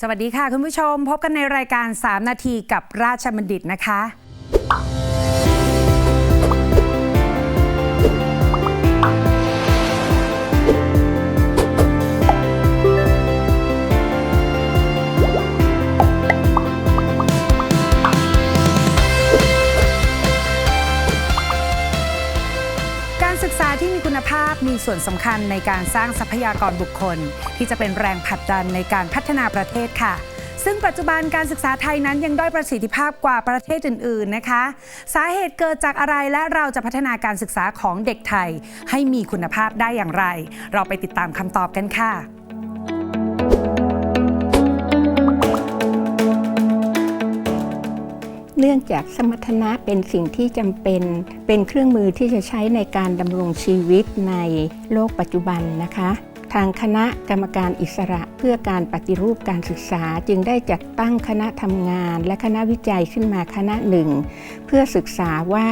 สวัสดีค่ะคุณผู้ชม พบกันในรายการ 3 นาทีกับราชบัณฑิตนะคะ คุณภาพมีส่วนสำคัญในการสร้างทรัพยากรบุคคล ที่จะเป็นแรงผลักดันในการพัฒนาประเทศค่ะ ซึ่งปัจจุบันการศึกษาไทยนั้นยังด้อยประสิทธิภาพกว่าประเทศอื่น ๆนะคะ สาเหตุเกิดจากอะไรและเราจะพัฒนาการศึกษาของเด็กไทย ให้มีคุณภาพได้อย่างไร เราไปติดตามคำตอบกันค่ะ นื่องจากสมรรถนะเป็นสิ่งที่จำเป็น เป็นเครื่องมือที่จะใช้ในการดำรงชีวิตในโลกปัจจุบันนะคะ ทางคณะกรรมการอิสระเพื่อการปฏิรูปการศึกษาจึงได้จัดตั้งคณะทำงาน และคณะวิจัยขึ้นมาคณะหนึ่ง เพื่อศึกษาว่า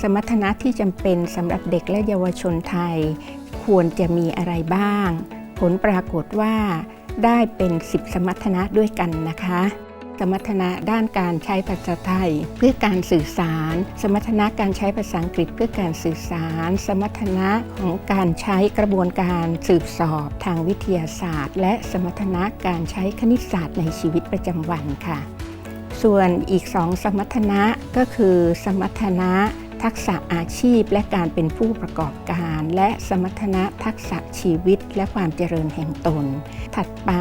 สมรรถนะที่จำเป็นสำหรับเด็กและเยาวชนไทย ควรจะมีอะไรบ้าง ผลปรากฏว่าได้เป็น 10 สมรรถนะด้วยกันนะคะ สมรรถนะด้านการใช้ภาษาไทย เพื่อการสื่อสาร สมรรถนะการใช้ภาษาอังกฤษเพื่อการสื่อสาร สมรรถนะของการใช้กระบวนการสืบสอบทางวิทยาศาสตร์ และสมรรถนะการใช้คณิตศาสตร์ในชีวิตประจำวันค่ะ ส่วนอีกสองสมรรถนะก็คือ สมรรถนะ ทักษะอาชีพและการเป็นผู้ประกอบการ และสมรรถนะทักษะชีวิตและความเจริญแห่งตน ถัดไป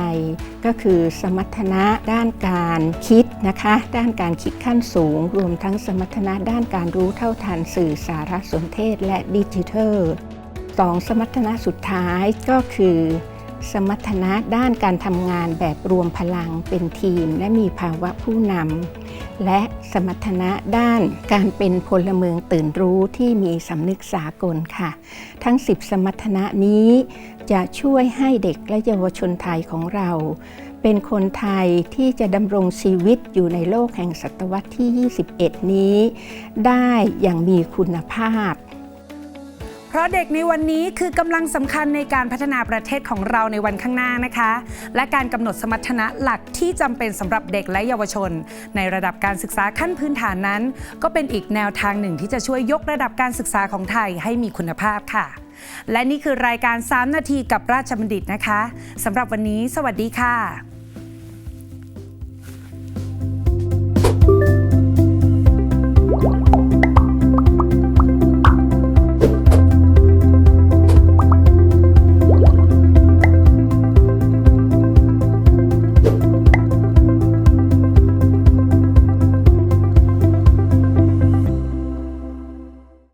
ก็คือสมรรถนะด้านการคิดนะคะ ด้านการคิดขั้นสูง รวมทั้งสมรรถนะด้านการรู้เท่าทันสื่อสารสนเทศและดิจิทัลสองสมรรถนะสุดท้ายก็คือ สมรรถนะด้านการทำงานแบบรวมพลังเป็นทีม และมีภาวะผู้นำ และสมรรถนะด้านการเป็นพลเมืองตื่นรู้ที่มีสำนึกสากลค่ะ ทั้ง 10 สมรรถนะนี้จะช่วยให้เด็กและเยาวชนไทยของเรา เป็นคนไทยที่จะดำรงชีวิตอยู่ในโลกแห่งศตวรรษที่ 21 นี้ ได้อย่างมีคุณภาพ เพราะเด็กในวันนี้คือกำลังสำคัญในการพัฒนาประเทศของเราในวันข้างหน้านะคะ และการกำหนดสมรรถนะหลักที่จำเป็นสำหรับเด็กและเยาวชน ในระดับการศึกษาขั้นพื้นฐานนั้น ก็เป็นอีกแนวทางหนึ่งที่จะช่วยยกระดับการศึกษาของไทยให้มีคุณภาพค่ะ และนี่คือรายการ 3 นาทีกับราชบัณฑิตนะคะสำหรับวันนี้ สวัสดีค่ะ「